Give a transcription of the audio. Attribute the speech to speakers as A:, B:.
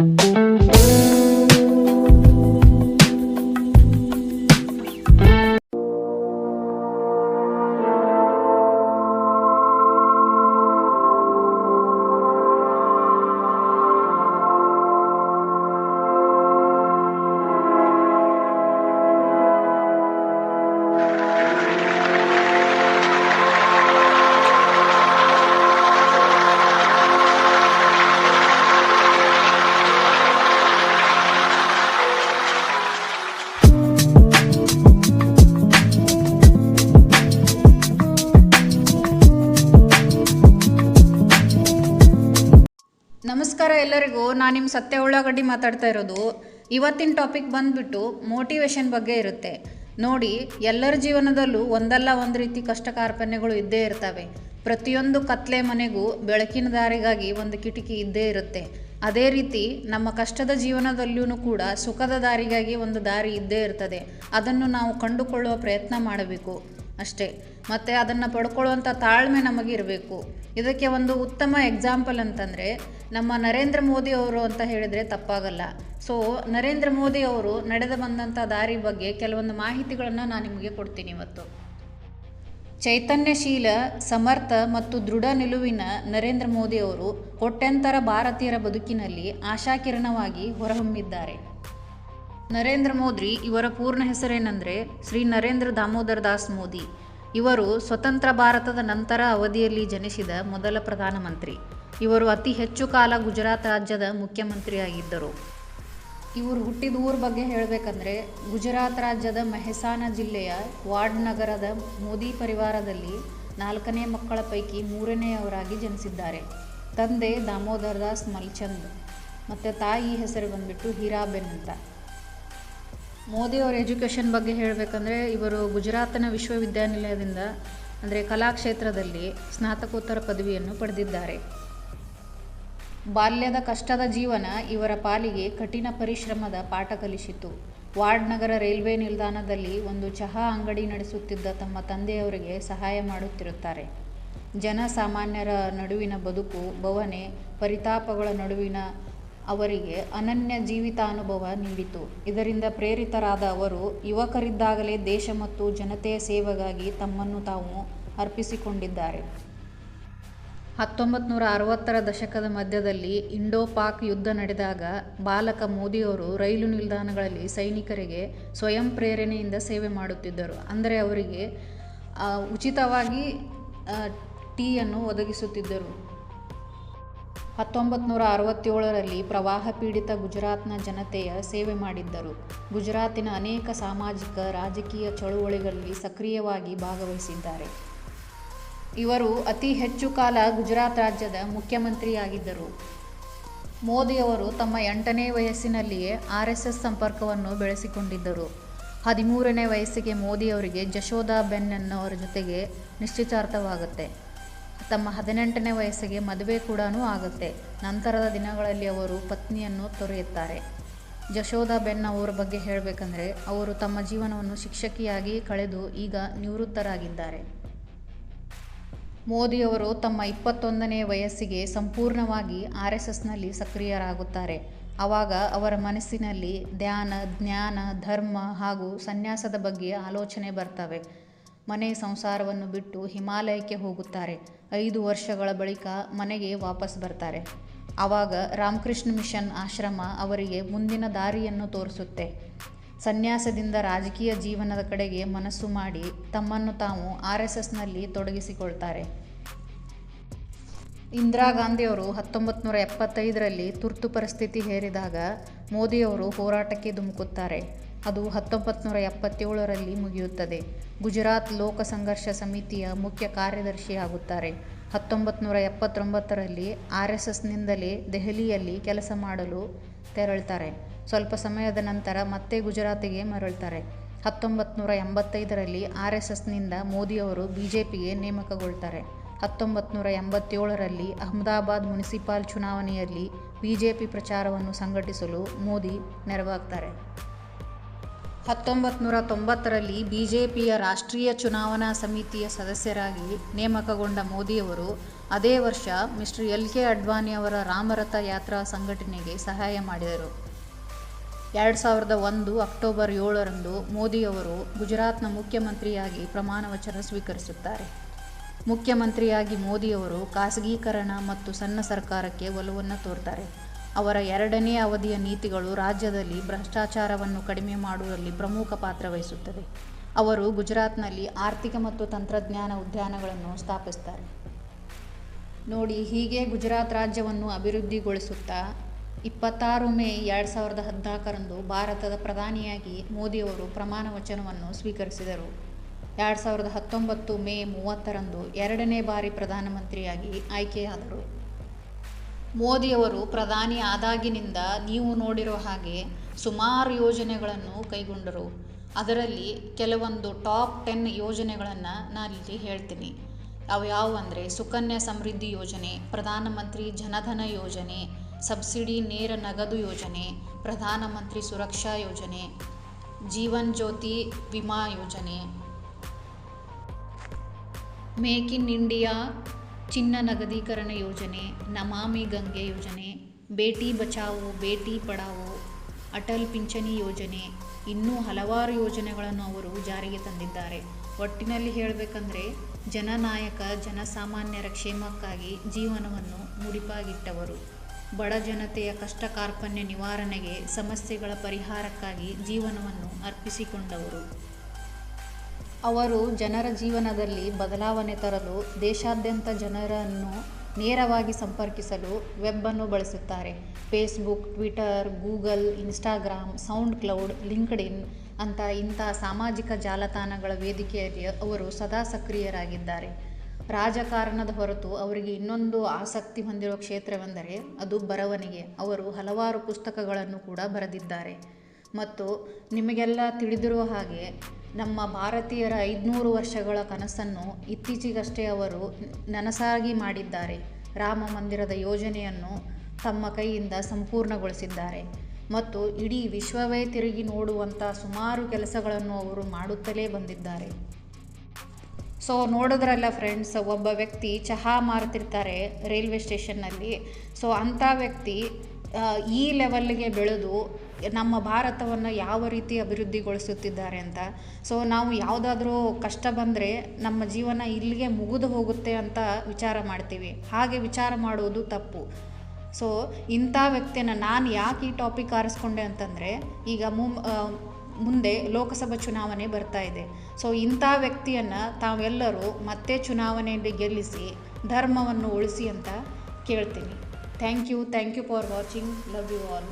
A: thank you. ಎಲ್ಲರಿಗೂ ನಾನು ನಿಮ್ಮ ಸತ್ಯ ಉಳ್ಳಾಗಡ್ಡಿ ಮಾತಾಡ್ತಾ ಇರೋದು. ಇವತ್ತಿನ ಟಾಪಿಕ್ ಬಂದ್ಬಿಟ್ಟು ಮೋಟಿವೇಶನ್ ಬಗ್ಗೆ ಇರುತ್ತೆ. ನೋಡಿ, ಎಲ್ಲರ ಜೀವನದಲ್ಲೂ ಒಂದಲ್ಲ ಒಂದು ರೀತಿ ಕಷ್ಟ ಕಾರ್ಪಣ್ಯಗಳು ಇದ್ದೇ ಇರ್ತವೆ. ಪ್ರತಿಯೊಂದು ಕತ್ಲೆ ಮನೆಗೂ ಬೆಳಕಿನ ದಾರಿಗಾಗಿ ಒಂದು ಕಿಟಕಿ ಇದ್ದೇ ಇರುತ್ತೆ. ಅದೇ ರೀತಿ ನಮ್ಮ ಕಷ್ಟದ ಜೀವನದಲ್ಲೂ ಕೂಡ ಸುಖದ ದಾರಿಗಾಗಿ ಒಂದು ದಾರಿ ಇದ್ದೇ ಇರ್ತದೆ. ಅದನ್ನು ನಾವು ಕಂಡುಕೊಳ್ಳುವ ಪ್ರಯತ್ನ ಮಾಡಬೇಕು. ಅಷ್ಟೇ. ಮತ್ತು ಅದನ್ನು ಪಡ್ಕೊಳ್ಳುವಂಥ ತಾಳ್ಮೆ ನಮಗಿರಬೇಕು ಇದಕ್ಕೆ ಒಂದು ಉತ್ತಮ ಎಕ್ಸಾಂಪಲ್ ಅಂತಂದರೆ, ನಮ್ಮ ನರೇಂದ್ರ ಮೋದಿ ಅವರು ಅಂತ ಹೇಳಿದರೆ ತಪ್ಪಾಗಲ್ಲ. ಸೊ ನರೇಂದ್ರ ಮೋದಿ ಅವರು ನಡೆದು ಬಂದಂಥ ದಾರಿ ಬಗ್ಗೆ ಕೆಲವೊಂದು ಮಾಹಿತಿಗಳನ್ನು ನಾನು ನಿಮಗೆ ಕೊಡ್ತೀನಿ ಇವತ್ತು. ಚೈತನ್ಯಶೀಲ, ಸಮರ್ಥ ಮತ್ತು ದೃಢ ನಿಲುವಿನ ನರೇಂದ್ರ ಮೋದಿ ಅವರು ಕೋಟ್ಯಂತರ ಭಾರತೀಯರ ಬದುಕಿನಲ್ಲಿ ಆಶಾಕಿರಣವಾಗಿ ಹೊರಹೊಮ್ಮಿದ್ದಾರೆ. ನರೇಂದ್ರ ಮೋದಿ ಇವರ ಪೂರ್ಣ ಹೆಸರೇನೆಂದರೆ ಶ್ರೀ ನರೇಂದ್ರ ದಾಮೋದರ್ ದಾಸ್ ಮೋದಿ. ಇವರು ಸ್ವತಂತ್ರ ಭಾರತದ ನಂತರ ಅವಧಿಯಲ್ಲಿ ಜನಿಸಿದ ಮೊದಲ ಪ್ರಧಾನಮಂತ್ರಿ. ಇವರು ಅತಿ ಹೆಚ್ಚು ಕಾಲ ಗುಜರಾತ್ ರಾಜ್ಯದ ಮುಖ್ಯಮಂತ್ರಿಯಾಗಿದ್ದರು. ಇವರು ಹುಟ್ಟಿದ ಊರ ಬಗ್ಗೆ ಹೇಳಬೇಕಂದ್ರೆ ಗುಜರಾತ್ ರಾಜ್ಯದ ಮೆಹಸಾನ ಜಿಲ್ಲೆಯ ವಾರ್ಡ್ ನಗರದ ಮೋದಿ ಪರಿವಾರದಲ್ಲಿ ನಾಲ್ಕನೇ ಮಕ್ಕಳ ಪೈಕಿ ಮೂರನೆಯವರಾಗಿ ಜನಿಸಿದ್ದಾರೆ. ತಂದೆ ದಾಮೋದರ್ ದಾಸ್ ಮಲ್ಚಂದ್. ಮತ್ತು ತಾಯಿ ಹೆಸರು ಬಂದ್ಬಿಟ್ಟು ಹೀರಾಬೆನ್ ಅಂತ. ಮೋದಿ ಅವರ ಎಜುಕೇಷನ್ ಬಗ್ಗೆ ಹೇಳಬೇಕಂದ್ರೆ ಇವರು ಗುಜರಾತ್ನ ವಿಶ್ವವಿದ್ಯಾನಿಲಯದಿಂದ, ಅಂದರೆ ಕಲಾಕ್ಷೇತ್ರದಲ್ಲಿ ಸ್ನಾತಕೋತ್ತರ ಪದವಿಯನ್ನು ಪಡೆದಿದ್ದಾರೆ. ಬಾಲ್ಯದ ಕಷ್ಟದ ಜೀವನ ಇವರ ಪಾಲಿಗೆ ಕಠಿಣ ಪರಿಶ್ರಮದ ಪಾಠ ಕಲಿಸಿತು. ವಾರ್ಡ್ ನಗರ ರೈಲ್ವೆ ನಿಲ್ದಾಣದಲ್ಲಿ ಒಂದು ಚಹಾ ಅಂಗಡಿ ನಡೆಸುತ್ತಿದ್ದ ತಮ್ಮ ತಂದೆಯವರಿಗೆ ಸಹಾಯ ಮಾಡುತ್ತಿರುತ್ತಾರೆ. ಜನಸಾಮಾನ್ಯರ ನಡುವಿನ ಬದುಕು ಭವನೆ ಪರಿತಾಪಗಳ ನಡುವಿನ ಅವರಿಗೆ ಅನನ್ಯ ಜೀವಿತಾನುಭವ ನೀಡಿತು. ಇದರಿಂದ ಪ್ರೇರಿತರಾದ ಅವರು ಯುವಕರಿದ್ದಾಗಲೇ ದೇಶ ಮತ್ತು ಜನತೆಯ ಸೇವೆಗಾಗಿ ತಮ್ಮನ್ನು ತಾವು ಅರ್ಪಿಸಿಕೊಂಡಿದ್ದಾರೆ. ಹತ್ತೊಂಬತ್ತು ನೂರ ಅರವತ್ತರ ದಶಕದ ಮಧ್ಯದಲ್ಲಿ ಇಂಡೋ ಪಾಕ್ ಯುದ್ಧ ನಡೆದಾಗ ಬಾಲಕ ಮೋದಿಯವರು ರೈಲು ನಿಲ್ದಾಣಗಳಲ್ಲಿ ಸೈನಿಕರಿಗೆ ಸ್ವಯಂ ಪ್ರೇರಣೆಯಿಂದ ಸೇವೆ ಮಾಡುತ್ತಿದ್ದರು. ಅಂದರೆ ಅವರಿಗೆ ಉಚಿತವಾಗಿ ಟೀಯನ್ನು ಒದಗಿಸುತ್ತಿದ್ದರು. ಹತ್ತೊಂಬತ್ತು ನೂರ ಅರವತ್ತೇಳರಲ್ಲಿ ಪ್ರವಾಹ ಪೀಡಿತ ಗುಜರಾತ್ನ ಜನತೆಯ ಸೇವೆ ಮಾಡಿದ್ದರು. ಗುಜರಾತಿನ ಅನೇಕ ಸಾಮಾಜಿಕ, ರಾಜಕೀಯ ಚಳುವಳಿಗಳಲ್ಲಿ ಸಕ್ರಿಯವಾಗಿ ಭಾಗವಹಿಸಿದ್ದಾರೆ. ಇವರು ಅತಿ ಹೆಚ್ಚು ಕಾಲ ಗುಜರಾತ್ ರಾಜ್ಯದ ಮುಖ್ಯಮಂತ್ರಿಯಾಗಿದ್ದರು. ಮೋದಿಯವರು ತಮ್ಮ ಎಂಟನೇ ವಯಸ್ಸಿನಲ್ಲಿಯೇ ಆರ್ ಎಸ್ ಎಸ್ ಸಂಪರ್ಕವನ್ನು ಬೆಳೆಸಿಕೊಂಡಿದ್ದರು. ಹದಿಮೂರನೇ ವಯಸ್ಸಿಗೆ ಮೋದಿಯವರಿಗೆ ಬೆನ್ನನ್ನು ಅನ್ನೋರ ಜೊತೆಗೆ ನಿಶ್ಚಿತಾರ್ಥವಾಗುತ್ತೆ. ತಮ್ಮ ಹದಿನೆಂಟನೇ ವಯಸ್ಸಿಗೆ ಮದುವೆ ಕೂಡ ಆಗುತ್ತೆ. ನಂತರದ ದಿನಗಳಲ್ಲಿ ಅವರು ಪತ್ನಿಯನ್ನು ತೊರೆಯುತ್ತಾರೆ. ಜಶೋದಾಬೆನ್ ಅವರ ಬಗ್ಗೆ ಹೇಳಬೇಕಂದ್ರೆ, ಅವರು ತಮ್ಮ ಜೀವನವನ್ನು ಶಿಕ್ಷಕಿಯಾಗಿ ಕಳೆದು ಈಗ ನಿವೃತ್ತರಾಗಿದ್ದಾರೆ. ಮೋದಿಯವರು ತಮ್ಮ ಇಪ್ಪತ್ತೊಂದನೇ ವಯಸ್ಸಿಗೆ ಸಂಪೂರ್ಣವಾಗಿ ಆರ್ ಎಸ್ ಎಸ್ನಲ್ಲಿ ಸಕ್ರಿಯರಾಗುತ್ತಾರೆ. ಆವಾಗ ಅವರ ಮನಸ್ಸಿನಲ್ಲಿ ಧ್ಯಾನ, ಜ್ಞಾನ, ಧರ್ಮ ಹಾಗೂ ಸನ್ಯಾಸದ ಬಗ್ಗೆ ಆಲೋಚನೆ ಬರ್ತವೆ. ಮನೆ ಸಂಸಾರವನ್ನು ಬಿಟ್ಟು ಹಿಮಾಲಯಕ್ಕೆ ಹೋಗುತ್ತಾರೆ. ಐದು ವರ್ಷಗಳ ಬಳಿಕ ಮನೆಗೆ ವಾಪಸ್ ಬರ್ತಾರೆ. ಆವಾಗ ರಾಮಕೃಷ್ಣ ಮಿಷನ್ ಆಶ್ರಮ ಅವರಿಗೆ ಮುಂದಿನ ದಾರಿಯನ್ನು ತೋರಿಸುತ್ತೆ. ಸನ್ಯಾಸದಿಂದ ರಾಜಕೀಯ ಜೀವನದ ಕಡೆಗೆ ಮನಸ್ಸು ಮಾಡಿ ತಮ್ಮನ್ನು ತಾವು ಆರ್ ಎಸ್ ಎಸ್ನಲ್ಲಿ ತೊಡಗಿಸಿಕೊಳ್ತಾರೆ. ಇಂದಿರಾ ಗಾಂಧಿಯವರು ಹತ್ತೊಂಬತ್ತು ನೂರ ಎಪ್ಪತ್ತೈದರಲ್ಲಿ ತುರ್ತು ಪರಿಸ್ಥಿತಿ ಹೇರಿದಾಗ ಮೋದಿಯವರು ಹೋರಾಟಕ್ಕೆ ಧುಮುಕುತ್ತಾರೆ. ಅದು ಹತ್ತೊಂಬತ್ತು ನೂರ ಎಪ್ಪತ್ತೇಳರಲ್ಲಿ ಮುಗಿಯುತ್ತದೆ. ಗುಜರಾತ್ ಲೋಕ ಸಂಘರ್ಷ ಸಮಿತಿಯ ಮುಖ್ಯ ಕಾರ್ಯದರ್ಶಿಯಾಗುತ್ತಾರೆ. ಹತ್ತೊಂಬತ್ತು ನೂರ ಎಪ್ಪತ್ತೊಂಬತ್ತರಲ್ಲಿ ಆರ್ ಎಸ್ ಎಸ್ನಿಂದಲೇ ದೆಹಲಿಯಲ್ಲಿ ಕೆಲಸ ಮಾಡಲು ತೆರಳ್ತಾರೆ. ಸ್ವಲ್ಪ ಸಮಯದ ನಂತರ ಮತ್ತೆ ಗುಜರಾತಿಗೆ ಮರಳ್ತಾರೆ. ಹತ್ತೊಂಬತ್ತು ನೂರ ಎಂಬತ್ತೈದರಲ್ಲಿ ಆರ್ ಎಸ್ ಎಸ್ನಿಂದ ಮೋದಿಯವರು ಬಿ ಜೆ ಪಿಗೆ ನೇಮಕಗೊಳ್ತಾರೆ. ಹತ್ತೊಂಬತ್ತು ನೂರ ಎಂಬತ್ತೇಳರಲ್ಲಿ ಅಹಮದಾಬಾದ್ ಮುನಿಸಿಪಾಲ್ ಚುನಾವಣೆಯಲ್ಲಿ ಬಿ ಜೆ ಪಿ ಪ್ರಚಾರವನ್ನು ಸಂಘಟಿಸಲು ಮೋದಿ ನೆರವಾಗ್ತಾರೆ. ಹತ್ತೊಂಬತ್ತು ನೂರ ತೊಂಬತ್ತರಲ್ಲಿ ಬಿಜೆಪಿಯ ರಾಷ್ಟ್ರೀಯ ಚುನಾವಣಾ ಸಮಿತಿಯ ಸದಸ್ಯರಾಗಿ ನೇಮಕಗೊಂಡ ಮೋದಿಯವರು ಅದೇ ವರ್ಷ ಮಿಸ್ಟರ್ ಎಲ್ ಕೆ ಅಡ್ವಾಣಿ ಅವರ ರಾಮರಥ ಯಾತ್ರಾ ಸಂಘಟನೆಗೆ ಸಹಾಯ ಮಾಡಿದರು. ಎರಡು ಸಾವಿರದ ಒಂದು ಅಕ್ಟೋಬರ್ ಏಳರಂದು ಮೋದಿಯವರು ಗುಜರಾತ್ನ ಮುಖ್ಯಮಂತ್ರಿಯಾಗಿ ಪ್ರಮಾಣ ವಚನ ಸ್ವೀಕರಿಸುತ್ತಾರೆ. ಮುಖ್ಯಮಂತ್ರಿಯಾಗಿ ಮೋದಿಯವರು ಖಾಸಗೀಕರಣ ಮತ್ತು ಸಣ್ಣ ಸರ್ಕಾರಕ್ಕೆ ಒಲವನ್ನು ತೋರ್ತಾರೆ. ಅವರ ಎರಡನೇ ಅವಧಿಯ ನೀತಿಗಳು ರಾಜ್ಯದಲ್ಲಿ ಭ್ರಷ್ಟಾಚಾರವನ್ನು ಕಡಿಮೆ ಮಾಡುವಲ್ಲಿ ಪ್ರಮುಖ ಪಾತ್ರ ವಹಿಸುತ್ತದೆ. ಅವರು ಗುಜರಾತ್ನಲ್ಲಿ ಆರ್ಥಿಕ ಮತ್ತು ತಂತ್ರಜ್ಞಾನ ಉದ್ಯಾನಗಳನ್ನು ಸ್ಥಾಪಿಸ್ತಾರೆ. ನೋಡಿ, ಹೀಗೆ ಗುಜರಾತ್ ರಾಜ್ಯವನ್ನು ಅಭಿವೃದ್ಧಿಗೊಳಿಸುತ್ತಾ ಇಪ್ಪತ್ತಾರು ಮೇ ಎರಡು ಸಾವಿರದ ಹದಿನಾಲ್ಕರಂದು ಭಾರತದ ಪ್ರಧಾನಿಯಾಗಿ ಮೋದಿಯವರು ಪ್ರಮಾಣ ವಚನವನ್ನು ಸ್ವೀಕರಿಸಿದರು. ಎರಡು ಸಾವಿರದ ಹತ್ತೊಂಬತ್ತು ಮೇ ಮೂವತ್ತರಂದು ಎರಡನೇ ಬಾರಿ ಪ್ರಧಾನಮಂತ್ರಿಯಾಗಿ ಆಯ್ಕೆಯಾದರು. ಮೋದಿಯವರು ಪ್ರಧಾನಿ ಆದಾಗಿನಿಂದ ನೀವು ನೋಡಿರೋ ಹಾಗೆ ಸುಮಾರು ಯೋಜನೆಗಳನ್ನು ಕೈಗೊಂಡರು. ಅದರಲ್ಲಿ ಕೆಲವೊಂದು ಟಾಪ್ ಟೆನ್ ಯೋಜನೆಗಳನ್ನು ನಾನಿಲ್ಲಿ ಹೇಳ್ತೀನಿ. ಅವು ಯಾವುವು ಅಂದರೆ ಸುಕನ್ಯಾ ಸಮೃದ್ಧಿ ಯೋಜನೆ ಪ್ರಧಾನಮಂತ್ರಿ ಜನಧನ ಯೋಜನೆ, ಸಬ್ಸಿಡಿ ನೇರ ನಗದು ಯೋಜನೆ ಪ್ರಧಾನಮಂತ್ರಿ ಸುರಕ್ಷಾ ಯೋಜನೆ, ಜೀವನ್ ಜ್ಯೋತಿ ವಿಮಾ ಯೋಜನೆ, ಮೇಕ್ ಇನ್ ಇಂಡಿಯಾ ಚಿನ್ನ ನಗದೀಕರಣ ಯೋಜನೆ, ನಮಾಮಿ ಗಂಗೆ ಯೋಜನೆ, ಬೇಟಿ ಬಚಾವೋ, ಬೇಟಿ ಪಡಾವೋ, ಅಟಲ್ ಪಿಂಚಣಿ ಯೋಜನೆ, ಇನ್ನೂ ಹಲವಾರು ಯೋಜನೆಗಳನ್ನು ಅವರು ಜಾರಿಗೆ ತಂದಿದ್ದಾರೆ. ಒಟ್ಟಿನಲ್ಲಿ ಹೇಳಬೇಕಂದ್ರೆ, ಜನನಾಯಕ, ಜನಸಾಮಾನ್ಯರ ಕ್ಷೇಮಕ್ಕಾಗಿ ಜೀವನವನ್ನು ಮುಡಿಪಾಗಿಟ್ಟವರು. ಬಡ ಜನತೆಯ ಕಷ್ಟ ಕಾರ್ಪಣ್ಯ ನಿವಾರಣೆಗೆ ಸಮಸ್ಯೆಗಳ ಪರಿಹಾರಕ್ಕಾಗಿ ಜೀವನವನ್ನು ಅರ್ಪಿಸಿಕೊಂಡವರು. ಅವರು ಜನರ ಜೀವನದಲ್ಲಿ ಬದಲಾವಣೆ ತರಲು ದೇಶಾದ್ಯಂತ ಜನರನ್ನು ನೇರವಾಗಿ ಸಂಪರ್ಕಿಸಲು ವೆಬ್ಬನ್ನು ಬಳಸುತ್ತಾರೆ. Facebook Twitter Google Instagram SoundCloud LinkedIn ಅಂತ ಇಂಥ ಸಾಮಾಜಿಕ ಜಾಲತಾಣಗಳ ವೇದಿಕೆಯಲ್ಲಿ ಅವರು ಸದಾ ಸಕ್ರಿಯರಾಗಿದ್ದಾರೆ. ರಾಜಕಾರಣದ ಹೊರತು ಅವರಿಗೆ ಇನ್ನೊಂದು ಆಸಕ್ತಿ ಹೊಂದಿರುವ ಕ್ಷೇತ್ರವೆಂದರೆ ಅದು ಬರವಣಿಗೆ. ಅವರು ಹಲವಾರು ಪುಸ್ತಕಗಳನ್ನು ಕೂಡ ಬರೆದಿದ್ದಾರೆ. ಮತ್ತು ನಿಮಗೆಲ್ಲ ತಿಳಿದಿರುವ ಹಾಗೆ ನಮ್ಮ ಭಾರತೀಯರ ಐದುನೂರು ವರ್ಷಗಳ ಕನಸನ್ನು ಇತ್ತೀಚೆಗಷ್ಟೇ ಅವರು ನನಸಾಗಿ ಮಾಡಿದ್ದಾರೆ. ರಾಮ ಮಂದಿರದ ಯೋಜನೆಯನ್ನು ತಮ್ಮ ಕೈಯಿಂದ ಸಂಪೂರ್ಣಗೊಳಿಸಿದ್ದಾರೆ. ಮತ್ತು ಇಡೀ ವಿಶ್ವವೇ ತಿರುಗಿ ನೋಡುವಂಥ ಸುಮಾರು ಕೆಲಸಗಳನ್ನು ಅವರು ಮಾಡುತ್ತಲೇ ಬಂದಿದ್ದಾರೆ. ಸೊ, ನೋಡಿದ್ರಲ್ಲ ಫ್ರೆಂಡ್ಸ್, ಒಬ್ಬ ವ್ಯಕ್ತಿ ಚಹಾ ಮಾರ್ತಿರ್ತಾರೆ ರೈಲ್ವೆ ಸ್ಟೇಷನ್ನಲ್ಲಿ. ಸೊ, ಅಂಥ ವ್ಯಕ್ತಿ ಈ ಲೆವೆಲ್ಗೆ ಬೆಳೆದು ನಮ್ಮ ಭಾರತವನ್ನು ಯಾವ ರೀತಿ ಅಭಿವೃದ್ಧಿಗೊಳಿಸುತ್ತಿದ್ದಾರೆ ಅಂತ. ಸೊ ನಾವು ಯಾವುದಾದ್ರೂ ಕಷ್ಟ ಬಂದರೆ ನಮ್ಮ ಜೀವನ ಇಲ್ಲಿಗೆ ಮುಗಿದು ಹೋಗುತ್ತೆ ಅಂತ ವಿಚಾರ ಮಾಡ್ತೀವಿ. ಹಾಗೆ ವಿಚಾರ ಮಾಡುವುದು ತಪ್ಪು. ಸೊ ಇಂಥ ವ್ಯಕ್ತಿಯನ್ನು ನಾನು ಯಾಕೆ ಈ ಟಾಪಿಕ್ ಆರಿಸ್ಕೊಂಡೆ ಅಂತಂದರೆ, ಈಗ ಮುಂ ಮುಂದೆ ಲೋಕಸಭಾ ಚುನಾವಣೆ ಬರ್ತಾ ಇದೆ. ಸೊ ಇಂಥ ವ್ಯಕ್ತಿಯನ್ನು ತಾವೆಲ್ಲರೂ ಮತ್ತೆ ಚುನಾವಣೆಯಲ್ಲಿ ಗೆಲ್ಲಿಸಿ, ಧರ್ಮವನ್ನು ಉಳಿಸಿ ಅಂತ ಕೇಳ್ತೀನಿ. Thank you thank you for watching love you all